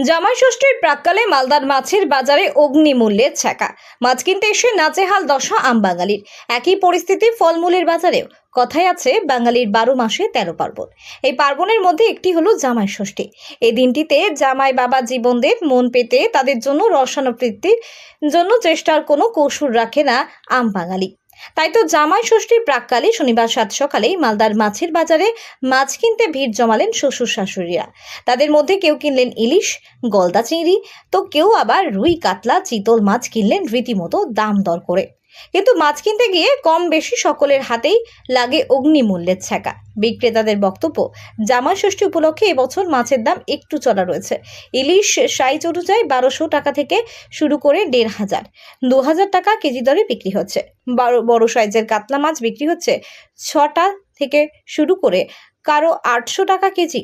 জামাই ষষ্ঠীর প্রাককালে মালদার মাছের বাজারে অগ্নিমূল্যের ছ্যাঁকা মাছ কিনতে এসে নাচেহাল দশা আম বাঙালির একই পরিস্থিতি ফলমূলের বাজারেও। কথায় আছে বাঙালির বারো মাসে তেরো পার্বণ। এই পার্বণের মধ্যে একটি হলো জামাই ষষ্ঠী এই দিনটিতে জামাই বাবা জীবনদের মন পেতে তাদের জন্য রসানুবৃত্তির জন্য চেষ্টার কোনো কৌশল রাখে না আম বাঙালি তাই তো জামাই ষষ্ঠীর প্রাককালে শনিবার সাত সকালেই মালদার মাছের বাজারে মাছ কিনতে ভিড় জমালেন শ্বশুর শাশুড়িরা। তাদের মধ্যে কেউ কিনলেন ইলিশ, গলদা চিংড়ি, তো কেউ আবার রুই, কাতলা, চিতল মাছ কিনলেন রীতিমতো দাম দর করে। কিন্তু মাছ কিনতে গিয়ে কম বেশি সকলের হাতেই লাগে অগ্নিমূল্যের ছ্যাঁকা। বিক্রেতাদের বক্তব্য জামাই ষষ্ঠী উপলক্ষে এবছর মাছের দাম একটু চড়া রয়েছে। ইলিশ সাইজ অনুযায়ী বারোশো টাকা থেকে শুরু করে দেড় হাজার। দু হাজার টাকা কেজি দরে বিক্রি হচ্ছে। বড় সাইজের কাতলা মাছ বিক্রি হচ্ছে ছটা থেকে শুরু করে কারও আটশো টাকা কেজি।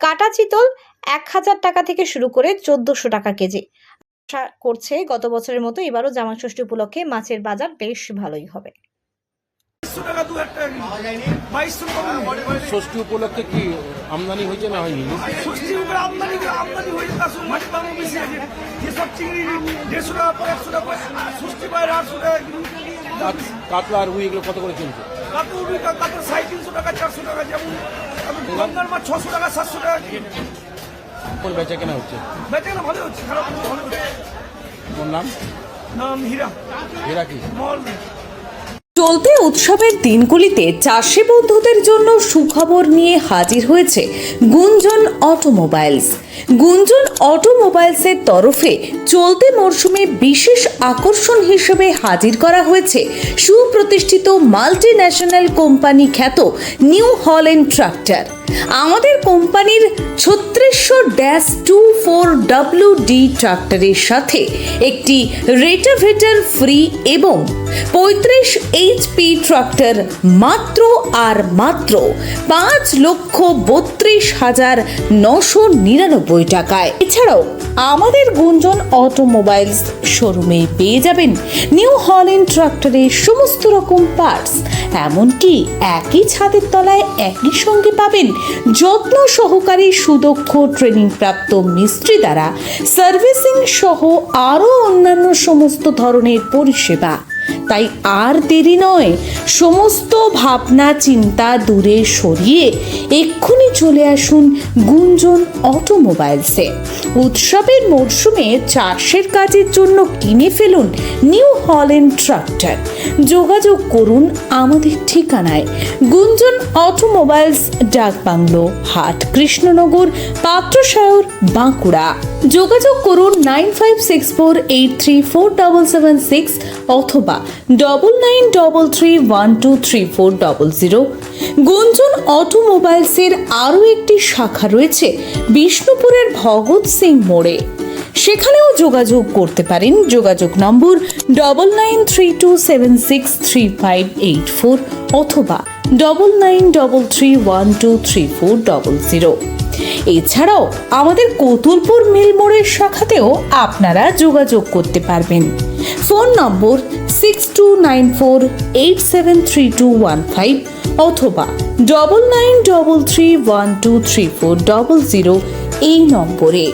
কাটা চিতল এক হাজার টাকা থেকে শুরু করে চোদ্দশো টাকা কেজি। আশা করছে গত বছরের মতো এবারও জামা ষষ্ঠী উপলক্ষে মাছের বাজার বেশ ভালোই হবে। ষষ্ঠী উপলক্ষে কি আমদানি হয়েছে না হয়নি? ষষ্ঠীর উপরে আমদানি আমদানি হয়ে যেতে আসুন মাছের দামও আছে। যেসব চিংড়ি দেড়শো টাকা পর একশো টাকা ষষ্ঠী বাইরে আটশো টাকা কাতলা আর রুই এগুলো কত করে কিনছে? কাতল রুই কা- সাড়ে তিনশো টাকা চারশো টাকা যেমন গঙ্গার মাছ ছশো টাকা সাতশো টাকা কোন বেচা কেনা হচ্ছে? বেচে না ভালো হচ্ছে খারাপ ভালো হচ্ছে। কোন নাম? নাম হীরা। হীরা কি? মল চলতি উৎসবের দিনগুলিতে চাষি বন্ধুদের জন্য সুখবর নিয়ে হাজির হয়েছে গুঞ্জন অটোমোবাইলস। গুঞ্জন অটোমোবাইলসের তরফে চলতি মরশুমে বিশেষ আকর্ষণ হিসেবে হাজির করা হয়েছে সুপ্রতিষ্ঠিত মাল্টি ন্যাশনাল কোম্পানি খ্যাত নিউ হল্যান্ড ট্রাক্টর। আমাদের কোম্পানির ছত্রিশশো dash two four W D ট্রাক্টরের সাথে একটি রেটাভেটার ফ্রি এবং পঁয়ত্রিশ এইচপি ট্রাক্টর মাত্র আর মাত্র পাঁচ লক্ষ বত্রিশ হাজার নশো নিরানব্বই টাকায়। এছাড়াও আমাদের গুঞ্জন অটোমোবাইলস শোরুমে পেয়ে যাবেন নিউ হল্যান্ড ট্রাক্টরের সমস্ত রকম পার্টস এমনকি একই ছাদের তলায় একই সঙ্গে পাবেন যত্ন সহকারী সুদক্ষ ট্রেনিং প্রাপ্ত মিস্ত্রি দ্বারা সার্ভিসিং সহ আরও অন্যান্য সমস্ত ধরনের পরিষেবা। তাই আর দেরি নয়, সমস্ত ভাবনা চিন্তা দূরে সরিয়ে এক্ষুনি চলে আসুন গুঞ্জন অটোমোবাইলসে। উৎসবের মরশুমে চাষের কাজের জন্য কিনে ফেলুন নিউ হল্যান্ড ট্রাক্টর। যোগাযোগ করুন আমাদের ঠিকানায়। গুঞ্জন অটোমোবাইলস ডাকবাংলো হাট, কৃষ্ণনগর, পাত্রসায়র, বাঁকুড়া। যোগাযোগ করুন nine five six four eight three four double seven six অথবা double nine double three one two three four double zero. Gunjan অটোমোবাইলসের আরও একটি শাখা রয়েছে বিষ্ণুপুরের ভগৎ সিং মোড়ে। সেখানেও যোগাযোগ করতে পারেন। যোগাযোগ number double nine three two seven six three five eight four অথবা double nine double three one two three four double zero এছাড়াও আমাদের কতুলপুর মিল মোড়ের শাখাতেও আপনারা যোগাযোগ করতে পারবেন। Phone number six two nine four eight seven three two one five অথবা double nine double three one two three four double zero এই নম্বরে।